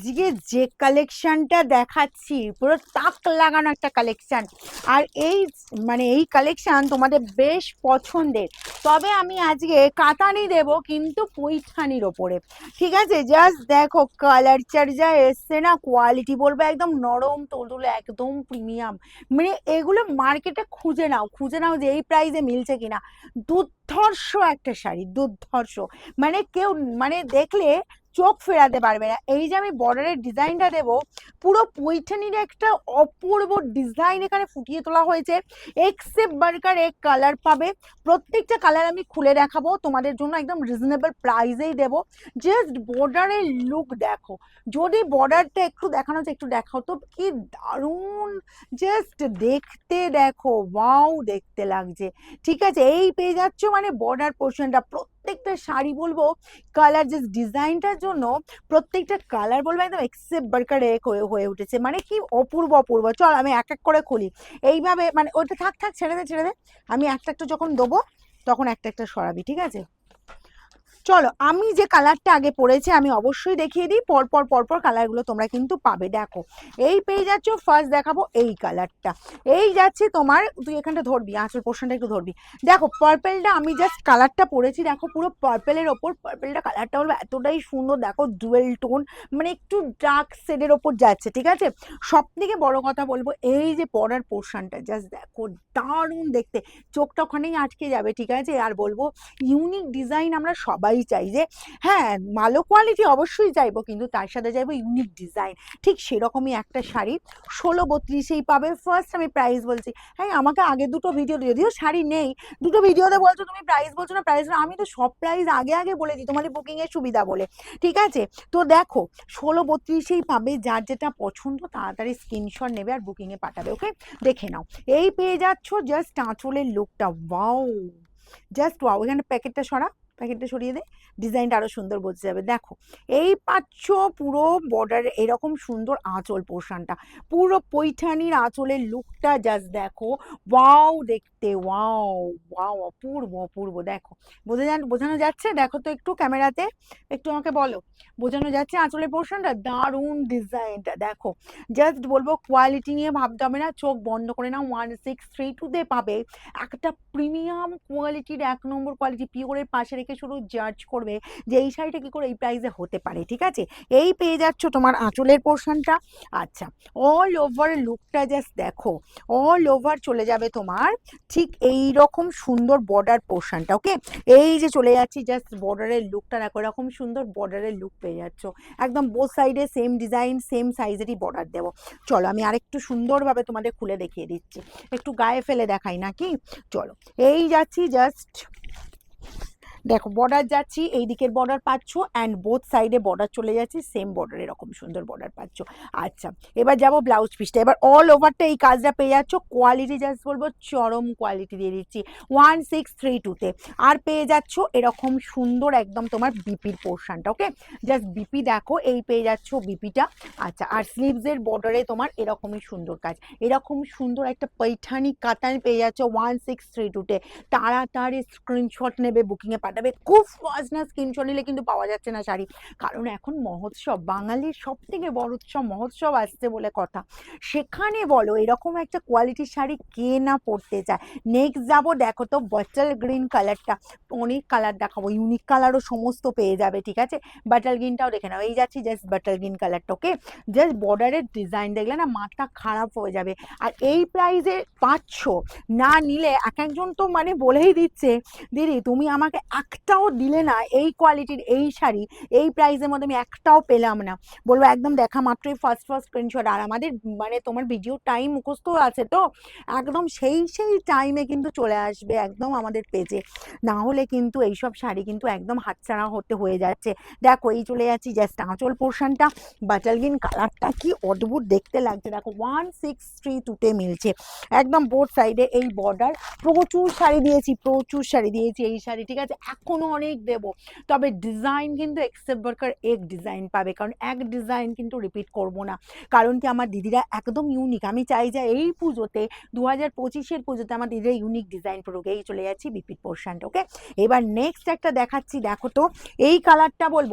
আজকে যে কালেকশনটা দেখাচ্ছি, পুরো তাক লাগানো একটা কালেকশন আর এই মানে এই কালেকশন তোমাদের বেশ পছন্দের। তবে আমি আজকে কাতানি দেব কিন্তু পৈঠানির ওপরে। ঠিক আছে? জাস্ট দেখো কালার চার্জা এসছে না কোয়ালিটি বলব একদম নরম, তুলতুলে একদম প্রিমিয়াম মানে এগুলো মার্কেটে খুঁজে নাও খুঁজে নাও যে এই প্রাইসে মিলছে কিনা। দুর্ধর্ষ একটা শাড়ি, দুর্ধর্ষ। মানে কেউ মানে দেখলে চোখ ফেরাতে পারবে না। এই যে আমি বর্ডারের ডিজাইনটা দেব, পুরো পৈঠানির একটা অপূর্ব ডিজাইন এখানে ফুটিয়ে তোলা হয়েছে। এক্সেপ্ট বার্কার এক কালার পাবে। প্রত্যেকটা কালার আমি খুলে দেখাবো। তোমাদের জন্য একদম রিজনেবল প্রাইসেই দেবো। জাস্ট বর্ডারের লুক দেখো। যদি বর্ডারটা একটু দেখানো যায়, একটু দেখাও তো কি দারুণ। জাস্ট দেখতে দেখো। ওয়াও দেখতে লাগছে। ঠিক আছে, এই পেয়ে যাচ্ছ মানে বর্ডার পোর্শনটা প্রত্যেকটা শাড়ি বলব কালার যে ডিজাইনটার জন্য প্রত্যেকটা কালার বলব একদম এক্সেপ্ট বার্কার হয়ে উঠেছে। মানে কি অপূর্ব অপূর্ব। চল আমি এক এক করে খুলি। এইভাবে মানে ওটা থাক থাক, ছেড়ে দে ছেড়ে দে। আমি একটা একটা যখন দেবো, তখন একটা একটা সরাবি, ঠিক আছে? চলো, আমি যে কালারটা আগে পড়েছি, আমি অবশ্যই দেখিয়ে দিই, পরপর পরপর কালারগুলো তোমরা কিন্তু পাবে, দেখো। এই পেয়ে যাচ্ছ ফার্স্ট দেখাবো এই কালারটা এই যাচ্ছে তোমার, তুই এখানটা ধরবি, আঁচল পোর্শনটা একটু ধরবি। দেখো পার্পেলটা আমি জাস্ট কালারটা পরেছি দেখো, পুরো পার্পেলের ওপর পার্পেলটা কালারটা হলো এতটাই সুন্দর, দেখো ডুয়েল টোন মানে একটু ডার্ক শেডের ওপর যাচ্ছে, ঠিক আছে? সব থেকে বড় কথা বলব, এই যে পরার পোর্শনটা জাস্ট দেখো, দারুণ দেখতে। চোখটা ওখানেই আটকে যাবে, ঠিক আছে? আর বলব ইউনিক ডিজাইন আমরা সবাই চাই যে হ্যাঁ ভালো কোয়ালিটি অবশ্যই চাইব কিন্তু তার সাথে চাইব ইউনিক ডিজাইন ঠিক সেরকমই একটা শাড়ি, ষোলো বত্রিশেই পাবে। ফার্স্ট আমি প্রাইস বলছি। হ্যাঁ আমাকে আগে দুটো ভিডিও যদিও শাড়ি নেই, দুটো ভিডিওতে বলছো তুমি প্রাইস বলছো না প্রাইস আমি তো সব প্রাইস আগে আগে বলে দিই, তোমাদের বুকিংয়ের সুবিধা বলে। ঠিক আছে? তো দেখো, ষোলো বত্রিশেই পাবে, যার যেটা পছন্দ, তাড়াতাড়ি স্ক্রিনশট নেবে আর বুকিংয়ে পাঠাবে ওকে দেখে নাও। এই পেয়ে যাচ্ছ জাস্ট আঁচলের লুকটা ওয়াও জাস্ট ওয়াও এখানে প্যাকেটটা সরা প্যাকেটটা সরিয়ে দে ডিজাইনটা আরও সুন্দর বোঝা যাবে। দেখো, এই পাচ্ছ পুরো বর্ডার এরকম সুন্দর আঁচল পোর্শনটা পুরো পৈঠানির আঁচলের লুকটা জাস্ট দেখো ওয়াও দেখতে ওয়াও ওয়াও অপূর্ব অপূর্ব। দেখো, বোঝা যান, বোঝানো যাচ্ছে? দেখো তো একটু ক্যামেরাতে একটু আমাকে বলো। বোঝানো যাচ্ছে আঁচলের পোর্শনটা দারুণ ডিজাইনটা দেখো জাস্ট বলব কোয়ালিটি নিয়ে ভাবতে হবে না, চোখ বন্ধ করে না ওয়ান সিক্স থ্রি টুতে পাবে। একটা প্রিমিয়াম কোয়ালিটির এক নম্বর কোয়ালিটি পিওরের পাশে রেখে শুধু জাজ করবে যে এই শাড়িটা কি করে এই প্রাইসে হতে পারে, ঠিক আছে? এই পেয়ে যাচ্ছ তোমার আঁচলের পোর্শনটা আচ্ছা অল ওভার লুকটা জাস্ট দেখো অল ওভার চলে যাবে তোমার ঠিক এই রকম সুন্দর বর্ডার পোর্শনটা ওকে এই যে চলে যাচ্ছি জাস্ট বর্ডারের লুকটা দেখো, এরকম সুন্দর বর্ডারের লুক পেয়ে যাচ্ছ। একদম বোথ সাইডে সেম ডিজাইন সেম সাইজেরই বর্ডার দেবো। চলো, আমি আরেকটু সুন্দরভাবে তোমাদের খুলে দেখিয়ে দিচ্ছি। একটু গায়ে ফেলে দেখাই নাকি? চলো, এই যাচ্ছি জাস্ট দেখো বর্ডার যাচ্ছি, এই দিকের বর্ডার পাচ্ছ অ্যান্ড বোথ সাইডে বর্ডার চলে যাচ্ছে সেম বর্ডার এরকম সুন্দর বর্ডার পাচ্ছ। আচ্ছা এবার যাব ব্লাউজ পিসটা এবার অল ওভারটা এই কাজটা পেয়ে যাচ্ছ। কোয়ালিটি জাস্ট বলব, চরম কোয়ালিটি দিয়ে দিচ্ছি। ওয়ান সিক্স থ্রি টুতে আর পেয়ে যাচ্ছ এরকম সুন্দর একদম তোমার বিপির পোর্শনটা ওকে জাস্ট বিপি দেখো, এই পেয়ে যাচ্ছ বিপিটা আচ্ছা আর স্লিভসের বর্ডারে তোমার এরকমই সুন্দর কাজ। এরকম সুন্দর একটা পৈঠানি কাতান পেয়ে যাচ্ছ ওয়ান সিক্স থ্রি টুতে তাড়াতাড়ি স্ক্রিনশট নেবে বুকিংয়ে পাঠাবে। খুব ফাস্ট না স্ক্রিনশট নিলে কিন্তু পাওয়া যাচ্ছে না শাড়ি। কারণ এখন মহোৎসব, বাঙালির সব থেকে বড় উৎসব, মহোৎসব আসছে বলে কথা। সেখানে বলো, এরকম একটা কোয়ালিটির শাড়ি কে না পরতে চায়? নেক্সট যাব, দেখো তো বটল গ্রিন কালারটা অনেক কালার দেখাবো ইউনিক কালারও সমস্ত পেয়ে যাবে, ঠিক আছে? বাটাল গ্রিনটাও দেখে নাও, এই যাচ্ছি জাস্ট বাটাল গ্রিন কালারটা ওকে জাস্ট বর্ডারের ডিজাইন দেখলে না মাথা খারাপ হয়ে যাবে। আর এই প্রাইসে পাচ্ছ না নিলে এক একজন তো মানে বলেই দিচ্ছে, দিদি, তুমি আমাকে একটাও দিলে না, এই কোয়ালিটির এই শাড়ি, এই প্রাইসের মধ্যে আমি একটাও পেলাম না। বলব একদম দেখা মাত্রই ফার্স্ট ফার্স্ট স্ক্রিনশট আর আমাদের মানে তোমার ভিডিও টাইম মুখস্থ আছে তো, একদম সেই সেই টাইমে কিন্তু চলে আসবে একদম আমাদের পেজে না হলে কিন্তু এইসব শাড়ি কিন্তু একদম হাতছাড়া হতে হয়ে যাচ্ছে। দেখো, এই চলে যাচ্ছি জাস্ট আঁচল পোর্শনটা বাটালগিন কালারটা কি অদ্ভুত দেখতে লাগছে। দেখো ওয়ান সিক্স থ্রি টুতে মিলছে। একদম বোর্ড সাইডে এই বর্ডার প্রচুর শাড়ি দিয়েছি, প্রচুর শাড়ি দিয়েছি এই শাড়ি, ঠিক আছে? এখনও অনেক দেব। তবে ডিজাইন কিন্তু এক্সেপ্ট বার্কার এক ডিজাইন পাবে। কারণ এক ডিজাইন কিন্তু রিপিট করব না। কারণ কি আমার দিদিরা একদম ইউনিক আমি চাই যে এই পুজোতে দু হাজার পঁচিশের পুজোতে আমার দিদিরা ইউনিক ডিজাইন এই চলে যাচ্ছি বিপিট পোর্শানটা ওকে এবার নেক্সট একটা দেখাচ্ছি। দেখো তো, এই কালারটা বলব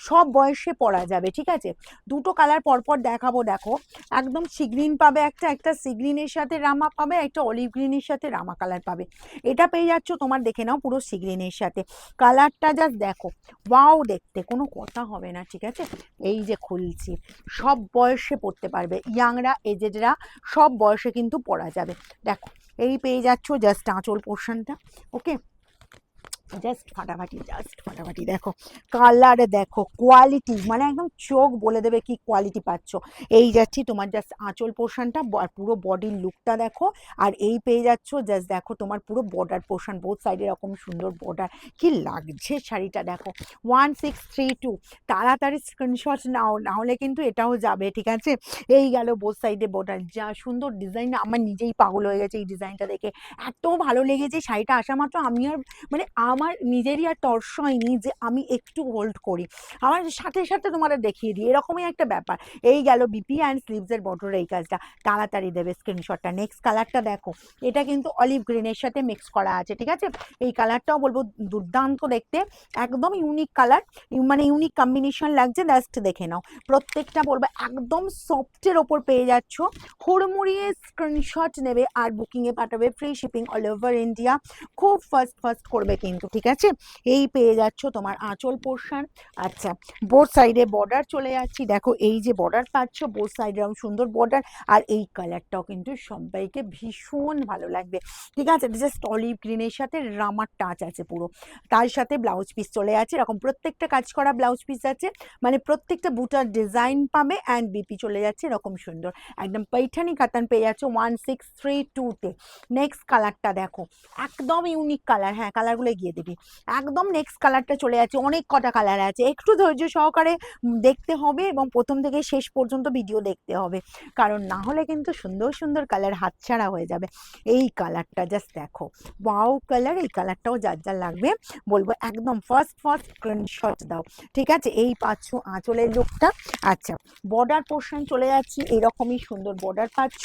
সব বয়সে পরা যাবে, ঠিক আছে? দুটো কালার পরপর দেখাবো, দেখো। একদম সিগ্রিন পাবে একটা একটা সিগ্রিনের সাথে রামা পাবে, একটা অলিভ গ্রিনের সাথে রামা কালার পাবে। এটা পেয়ে যাচ্ছ তোমার, দেখে নাও পুরো সিগ্রিনের সাথে। কালারটা জাস্ট দেখো। ওয়াও দেখতে কোনো কথা হবে না, ঠিক আছে? এই যে খুলছি। সব বয়সে পড়তে পারবে। ইয়াংরা এজেডরা সব বয়সে কিন্তু পরা যাবে। দেখো, এই পেয়ে যাচ্ছ জাস্ট আঁচল পোর্শনটা ওকে জাস্ট ফাটাফাটি জাস্ট ফাটাফাটি, দেখো। কালার দেখো কোয়ালিটি মানে একদম চোখ বলে দেবে কি কোয়ালিটি পাচ্ছ। এই যাচ্ছি তোমার জাস্ট আঁচল পোর্শনটা পুরো বডির লুকটা দেখো, আর এই পেয়ে যাচ্ছ জাস্ট দেখো তোমার পুরো বর্ডার পোর্শন বোথ সাইডে এরকম সুন্দর বর্ডার কি লাগছে শাড়িটা দেখো। ওয়ান সিক্স থ্রি টু তাড়াতাড়ি স্ক্রিনশট নাও নাহলে কিন্তু এটাও যাবে, ঠিক আছে? এই গেল বোথ সাইডে বর্ডার যা সুন্দর ডিজাইন আমার নিজেই পাগল হয়ে গেছে এই ডিজাইনটা দেখে। এত ভালো লেগেছে শাড়িটা আসা মাত্র আমি আর মানে আমার নিজেরই আর টর্স হয়নি যে আমি একটু হোল্ড করি। আমার সাথে সাথে তোমাদের দেখিয়ে দিই, এরকমই একটা ব্যাপার। এই গেল বিপি অ্যান্ড স্লিভসের বর্ডার এই কাজটা। তাড়াতাড়ি দেবে স্ক্রিনশটটা নেক্সট কালারটা দেখো। এটা কিন্তু অলিভ গ্রিনের সাথে মিক্স করা আছে, ঠিক আছে? এই কালারটাও বলব দুর্দান্ত দেখতে। একদম ইউনিক কালার মানে ইউনিক কম্বিনেশন লাগছে। জাস্ট দেখে নাও। প্রত্যেকটা বলব একদম সফটের ওপর পেয়ে যাচ্ছ। হুড়মুড়িয়ে স্ক্রিনশট নেবে আর বুকিংয়ে পাঠাবে। Free shipping all over India খুব ফার্স্ট ফার্স্ট করবে কিন্তু। ঠিক আছে? এই পেয়ে যাচ্ছ তোমার আঁচল পোর্শন আচ্ছা বোর্ড সাইডে বর্ডার চলে যাচ্ছি। দেখো, এই যে বর্ডার পাচ্ছ বোর্ড সাইডে এরকম সুন্দর বর্ডার আর এই কালারটাও কিন্তু সবাইকে ভীষণ ভালো লাগবে। ঠিক আছে? জাস্ট অলিভ গ্রিনের সাথে রামার টাচ আছে পুরো। তার সাথে ব্লাউজ পিস চলে যাচ্ছে। এরকম প্রত্যেকটা কাজ করা ব্লাউজ পিস আছে। মানে প্রত্যেকটা বুটার ডিজাইন পাবে অ্যান্ড বিপি চলে যাচ্ছে এরকম সুন্দর। একদম পৈঠানি কাতান পেয়ে যাচ্ছে ওয়ান সিক্স থ্রি টুতে নেক্সট কালারটা দেখো। একদম ইউনিক কালার হ্যাঁ কালারগুলো গিয়ে দিবি। একদম নেক্সট কালারটা চলে যাচ্ছে, অনেক কটা কালার আছে। একটু ধৈর্য সহকারে দেখতে হবে এবং প্রথম থেকে শেষ পর্যন্ত ভিডিও দেখতে হবে। কারণ না হলে কিন্তু সুন্দর সুন্দর কালার হাতছাড়া হয়ে যাবে। এই কালারটা জাস্ট দেখো। বাউ কালার এই কালারটাও যার যার লাগবে। বলব একদম ফার্স্ট ফার্স্ট স্ক্রিনশট দাও। ঠিক আছে? এই পাচ্ছ আঁচলের লুকটা আচ্ছা বর্ডার পোর্শন চলে যাচ্ছি, এরকমই সুন্দর বর্ডার পাচ্ছ।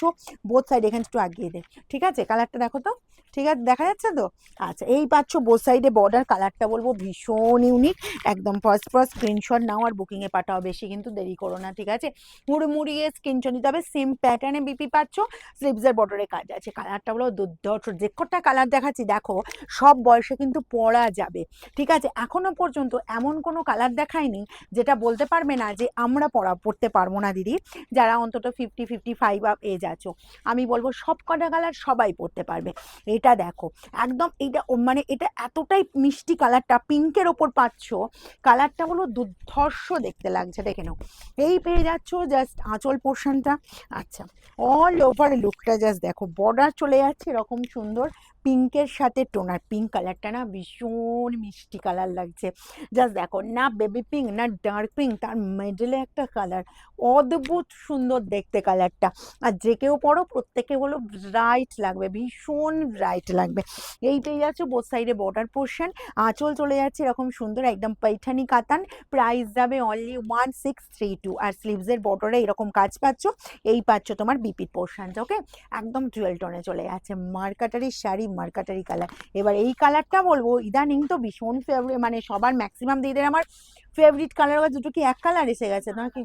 বোথ সাইড এখানে একটু আগিয়ে দে। ঠিক আছে? কালারটা দেখো তো? ঠিক আছে? দেখা যাচ্ছে তো? আচ্ছা এই পাচ্ছ বোথ সাইডে বর্ডার কালারটা বলব ভীষণ ইউনিক একদম ফার্স্ট ফার্স্ট স্ক্রিনশট নাও আর বুকিংয়ে পাঠাও, বেশি কিন্তু দেরি করো না, ঠিক আছে? মুড়মুড়িয়ে স্ক্রিনশট নিতে হবে সেম প্যাটার্নে বিপি পাচ্ছ স্লিভসের বর্ডারে কাজ আছে। কালারটা হলো দুর্ধর্ষ, যে কটা কালার দেখাচ্ছি, দেখো, সব বয়সে কিন্তু পরা যাবে, ঠিক আছে? এখনও পর্যন্ত এমন কোনো কালার দেখায়নি, যেটা বলতে পারবে না যে আমরা পড়া, পড়তে পারব না, দিদি। যারা অন্তত fifty fifty five up age আছো, আমি বলব সব কটা কালার সবাই পড়তে পারবে। এটা দেখো, একদম এটা মানে এটা এতটাই মিষ্টি কালারটা, পিঙ্কের ওপর পাচ্ছ, কালারটা হলো দুর্ধর্ষ দেখতে লাগছে। দেখে নাও। এই পেয়ে যাচ্ছ জাস্ট আঁচল পোর্শনটা আচ্ছা অল ওভার লুকটা জাস্ট দেখো। বর্ডার চলে যাচ্ছে এরকম সুন্দর। পিঙ্কের সাথে টোনার পিঙ্ক কালারটা না ভীষণ মিষ্টি কালার লাগছে। জাস্ট দেখো, না বেবি পিঙ্ক, না ডার্ক পিঙ্ক, তার মিডলে একটা কালার। অদ্ভুত সুন্দর দেখতে কালারটা। আর যে কেউ পরো প্রত্যেকে বলো ব্রাইট লাগবে, ভীষণ ব্রাইট লাগবে। এই পেয়ে যাচ্ছে বোথ সাইডে বর্ডার পোর্শন আঁচল চলে যাচ্ছে এরকম সুন্দর, একদম পৈঠানি কাতান। প্রাইস যাবে only one six three two আর স্লিভসের বর্ডারে এরকম কাজ পাচ্ছ, এই পাচ্ছ তোমার বিপির পোর্শনটা ওকে একদম টুয়েলভ টোনে চলে যাচ্ছে। মার্কাটারি শাড়ি মার্কাটারি কালার এবার এই কালারটা বলব, ইদানিং তো ভীষণ ফেভারিট মানে সবার ম্যাক্সিমাম দিদিদের আমার ফেভারিট কালার বা দুটো কি এক কালার এসে গেছে নাকি?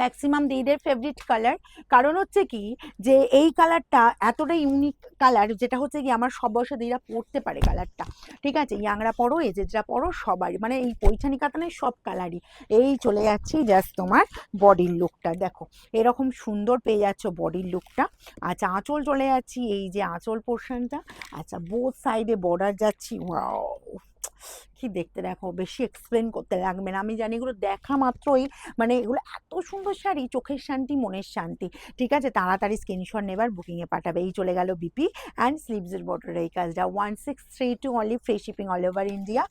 ম্যাক্সিমাম দিদিদের ফেভারিট কালার কারণ হচ্ছে কি, যে এই কালারটা এতটা ইউনিক কালার যেটা হচ্ছে কি আমার সব বয়সে দিদিরা পরতে পারে কালারটা ঠিক আছে? ইয়াংরা পড়ো, এজেজরা পরো সবারই। মানে এই পৈঠানি কাতানের সব কালারই এই চলে যাচ্ছি জাস্ট তোমার বডির লুকটা দেখো, এরকম সুন্দর পেয়ে যাচ্ছ বডির লুকটা আচ্ছা আঁচল চলে যাচ্ছি, এই যে আঁচল পোর্শনটা আচ্ছা বোথ সাইডে বর্ডার যাচ্ছি। ওয়াও কি দেখতে দেখো? বেশি এক্সপ্লেন করতে লাগবে না। আমি জানি এগুলো দেখা মাত্রই মানে এগুলো এত সুন্দর শাড়ি, চোখের শান্তি, মনের শান্তি। ঠিক আছে? তাড়াতাড়ি স্ক্রিনশট নেবার বুকিংয়ে পাঠাবে। এই চলে গেল বিপি অ্যান্ড স্লিভসের বর্ডার এই কাজটা। One six three two only free shipping all over India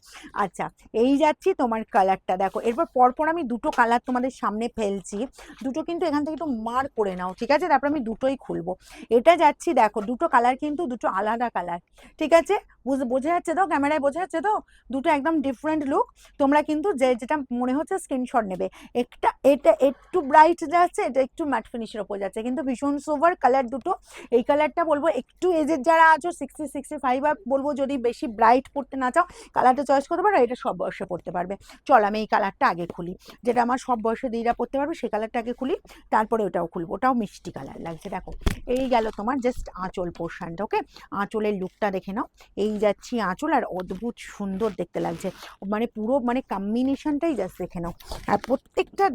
আচ্ছা এই যাচ্ছি তোমার কালারটা দেখো, এরপর পরপর আমি দুটো কালার তোমাদের সামনে ফেলছি। দুটো কিন্তু এখান থেকে একটু মার করে নাও, ঠিক আছে? তারপর আমি দুটোই খুলবো। এটা যাচ্ছি, দেখো, দুটো কালার কিন্তু দুটো আলাদা কালার ঠিক আছে? বুঝ, বোঝা যাচ্ছে তো? ক্যামেরায় বোঝা যাচ্ছে তো? দুটো একদম ডিফারেন্ট লুক তোমরা কিন্তু যে যেটা মনে হচ্ছে স্ক্রিনশট নেবে। একটা, এটা একটু ব্রাইট যাচ্ছে, এটা একটু ম্যাট ফিনিশের ওপর যাচ্ছে। কিন্তু ভীষণ সোভার কালার দুটো। এই কালারটা বলব একটু এজের যারা আছো সিক্সটি সিক্সটি ফাইভ আর বলব, যদি বেশি ব্রাইট পড়তে না চাও কালারটা চয়েস করতে পারো, এটা সব বয়সে পড়তে পারবে। চল আমি এই কালারটা আগে খুলি। যেটা আমার সব বয়সে দিদিরা পড়তে পারবে, সেই কালারটা আগে খুলি, তারপরে ওটাও খুলবো। ওটাও মিষ্টি কালার লাগছে, দেখো। এই গেল তোমার জাস্ট আঁচল পোর্শনটা ওকে আঁচলের লুকটা দেখে নাও। এই যাচ্ছি আঁচল, আর অদ্ভুত সুন্দর দেখতে লাগছে। মানে পুরো মানে কম্বিনেশনটাই জাস্ট দেখে নাও। আর প্রত্যেকটা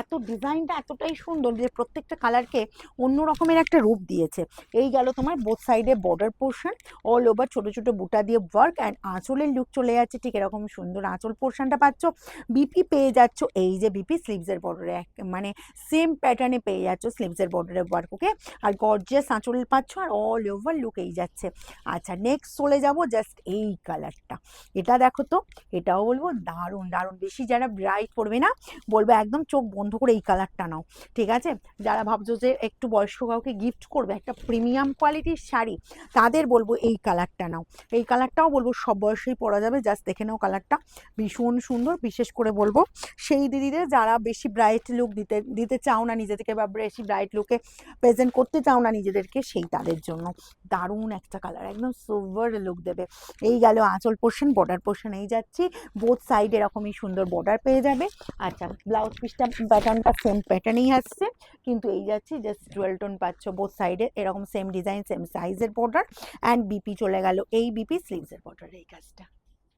এত ডিজাইনটা এতটাই সুন্দর যে প্রত্যেকটা কালারকে অন্য রকমের একটা রূপ দিয়েছে। এই গেল তোমার বোথ সাইডে বর্ডার পোর্শন অল ওভার ছোটো ছোটো বুটা দিয়ে ওয়ার্ক অ্যান্ড আঁচলের লুক চলে যাচ্ছে। ঠিক এরকম সুন্দর আঁচল পোর্শনটা পাচ্ছ। বিপি পেয়ে যাচ্ছ। এই যে বিপি স্লিভসের বর্ডারে মানে সেম প্যাটার্নে পেয়ে যাচ্ছ স্লিভসের বর্ডারে ওয়ার্ক ওকে আর গর্জিয়াস আঁচল পাচ্ছ আর অল ওভার লুক এই যাচ্ছে। আচ্ছা নেক্সট চলে যাব জাস্ট এই কালারটা এটা দেখো তো এটাও বলব দারুণ দারুণ। বেশি যারা ব্রাইট পড়বে না, বলব একদম চোখ বন্ধ করে এই কালারটা নাও, ঠিক আছে? যারা ভাবছ যে একটু বয়স্ক কাউকে গিফট করবে, একটা প্রিমিয়াম কোয়ালিটির শাড়ি, তাদের বলব এই কালারটা নাও। এই কালারটাও বলব সব বয়সেই পরা যাবে জাস্ট দেখে নাও কালারটা ভীষণ সুন্দর, বিশেষ করে বলব সেই দিদিদের যারা বেশি ব্রাইট লুক দিতে দিতে চাও না নিজে থেকে বা বেশি ব্রাইট লুকে প্রেজেন্ট করতে চাও না নিজেদেরকে, সেই তাদের জন্য দারুণ একটা কালার একদম সোভার লুক দেবে। এই গেল আঁচল পোর্শন বর্ডার পোর্শন এই যাচ্ছি। বোথ সাইড এরকমই সুন্দর বর্ডার পেয়ে যাবে। আচ্ছা ব্লাউজ পিসটা প্যাটার্নটা সেম প্যাটার্নেই আসছে। কিন্তু এই যাচ্ছি জাস্ট টুয়েলভ টোন পাচ্ছ বোথ সাইডে এরকম সেম ডিজাইন সেম সাইজের বর্ডার অ্যান্ড বিপি চলে গেল, এই বিপি স্লিভসের বর্ডার এই কাজটা।